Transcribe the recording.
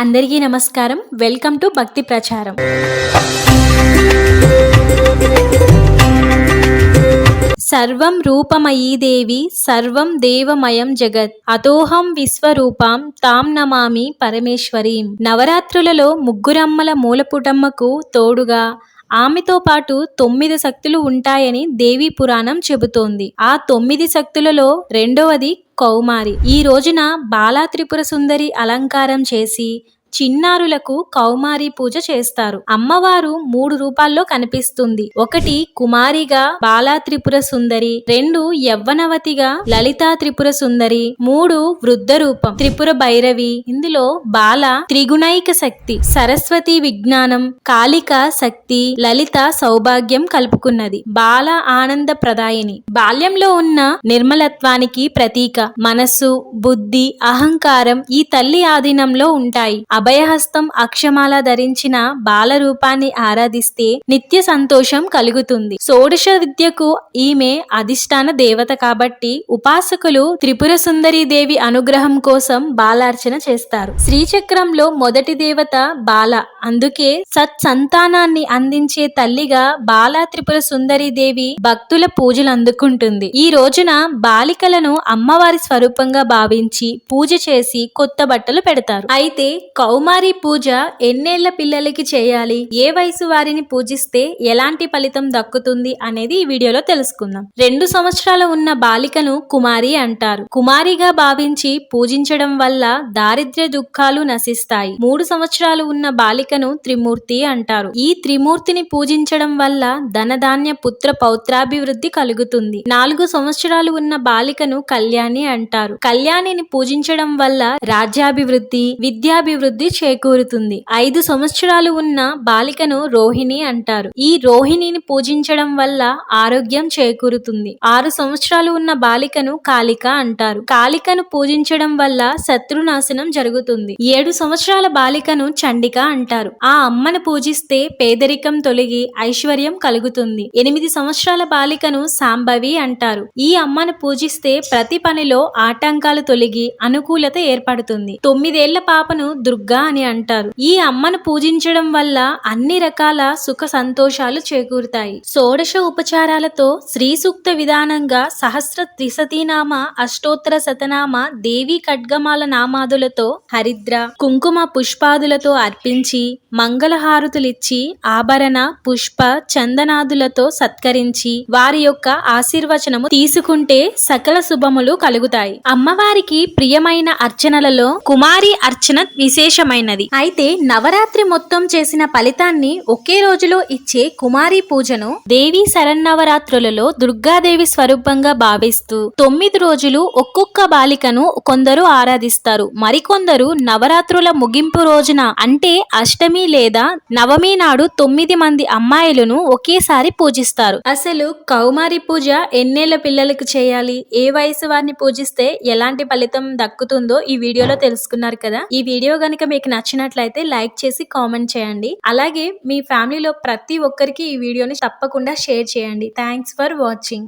అందరికీ నమస్కారం. Welcome to భక్తి ప్రచారం. సర్వం రూపమయీ దేవి సర్వం దేవమయం జగత్. అతోహం విశ్వరూపాం తాం నమామి పరమేశ్వరీం. నవరాత్రులలో ముగ్గురమ్మల మూలపుటమ్మకు తోడుగా ఆమెతో పాటు తొమ్మిది శక్తులు ఉంటాయని దేవి పురాణం చెబుతోంది. ఆ తొమ్మిది శక్తులలో రెండవది కౌమారి. ఈ రోజున బాలా త్రిపుర సుందరి అలంకారం చేసి చిన్నారులకు కౌమారి పూజ చేస్తారు. అమ్మవారు మూడు రూపాల్లో కనిపిస్తుంది. ఒకటి కుమారిగా బాలా త్రిపుర సుందరి రెండు యవ్వనవతిగా లలితా త్రిపుర సుందరి మూడు వృద్ధ రూపం త్రిపుర భైరవి. ఇందులో బాల త్రిగుణైక శక్తి సరస్వతి విజ్ఞానం కాళిక శక్తి లలిత సౌభాగ్యం కలుపుకున్నది. బాల ఆనంద ప్రదాయిని. బాల్యంలో ఉన్న నిర్మలత్వానికి ప్రతీక మనస్సు బుద్ధి అహంకారం ఈ తల్లి ఆధీనంలో ఉంటాయి. అభయహస్తం అక్షమాల ధరించిన బాల రూపాన్ని ఆరాధిస్తే నిత్య సంతోషం కలుగుతుంది. షోడశ విద్యకు ఈమె అధిష్టాన దేవత కాబట్టి ఉపాసకులు త్రిపుర సుందరి దేవి అనుగ్రహం కోసం బాలార్చన చేస్తారు. శ్రీచక్రంలో మొదటి దేవత బాల. అందుకే సత్సంతానాన్ని అందించే తల్లిగా బాల త్రిపుర సుందరి దేవి భక్తుల పూజలు అందుకుంటుంది. ఈ రోజున బాలికలను అమ్మవారి స్వరూపంగా భావించి పూజ చేసి కొత్త బట్టలు పెడతారు. అయితే కౌమారి పూజ ఎన్నేళ్ళ పిల్లలకి చేయాలి? ఏ వయసు వారిని పూజిస్తే ఎలాంటి ఫలితం దక్కుతుంది అనేది ఈ వీడియోలో తెలుసుకుందాం. రెండు సంవత్సరాల ఉన్న బాలికను కుమారి అంటారు. కుమారిగా భావించి పూజించడం వల్ల దారిద్ర్య దుఃఖాలు నశిస్తాయి. మూడు సంవత్సరాలు ఉన్న బాలికను త్రిమూర్తి అంటారు. ఈ త్రిమూర్తిని పూజించడం వల్ల ధనధాన్య పుత్ర పౌత్రాభివృద్ధి కలుగుతుంది. నాలుగు సంవత్సరాలు ఉన్న బాలికను కళ్యాణి అంటారు. కళ్యాణిని పూజించడం వల్ల రాజ్యాభివృద్ధి విద్యాభివృద్ధి చేకూరుతుంది. ఐదు సంవత్సరాలు ఉన్న బాలికను రోహిణి అంటారు. ఈ రోహిణిని పూజించడం వల్ల ఆరోగ్యం చేకూరుతుంది. ఆరు సంవత్సరాలు ఉన్న బాలికను కాళిక అంటారు. కాళికను పూజించడం వల్ల శత్రునాశనం జరుగుతుంది. ఏడు సంవత్సరాల బాలికను చండిక అంటారు. ఆ అమ్మను పూజిస్తే పేదరికం తొలగి ఐశ్వర్యం కలుగుతుంది. ఎనిమిది సంవత్సరాల బాలికను సాంబవి అంటారు. ఈ అమ్మను పూజిస్తే ప్రతి పనిలో ఆటంకాలు తొలగి అనుకూలత ఏర్పడుతుంది. తొమ్మిదేళ్ళ పాపను దుర్గ అని అంటారు. ఈ అమ్మను పూజించడం వల్ల అన్ని రకాల సుఖ సంతోషాలు చేకూరుతాయి. షోడశ ఉపచారాలతో శ్రీ సూక్త విధానంగా సహస్ర త్రిశతీనామ అష్టోత్తర శతనామ దేవి ఖడ్గమాల నామాదులతో హరిద్ర కుంకుమ పుష్పాదులతో అర్పించి మంగళహారతులిచ్చి ఆభరణ పుష్ప చందనాదులతో సత్కరించి వారి యొక్క ఆశీర్వచనము తీసుకుంటే సకల శుభములు కలుగుతాయి. అమ్మవారికి ప్రియమైన అర్చనలలో కుమారి అర్చన విశేష విశేషమైనది. అయితే నవరాత్రి మొత్తం చేసిన ఫలితాన్ని ఒకే రోజులో ఇచ్చే కుమారి పూజను దేవి శరన్నవరాత్రులలో దుర్గాదేవి స్వరూపంగా భావిస్తూ తొమ్మిది రోజులు ఒక్కొక్క బాలికను కొందరు ఆరాధిస్తారు. మరికొందరు నవరాత్రుల ముగింపు రోజున అంటే అష్టమి లేదా నవమి నాడు తొమ్మిది మంది అమ్మాయిలను ఒకేసారి పూజిస్తారు. అసలు కౌమారి పూజ ఎన్నేళ్ళ పిల్లలకు చేయాలి? ఏ వయసు వారిని పూజిస్తే ఎలాంటి ఫలితం దక్కుతుందో ఈ వీడియోలో తెలుసుకున్నారు కదా? ఈ వీడియో గనుక మీకు నచ్చినట్లయితే లైక్ చేసి కామెంట్ చేయండి. అలాగే మీ ఫ్యామిలీలో ప్రతి ఒక్కరికి ఈ వీడియోని తప్పకుండా షేర్ చేయండి. Thanks for watching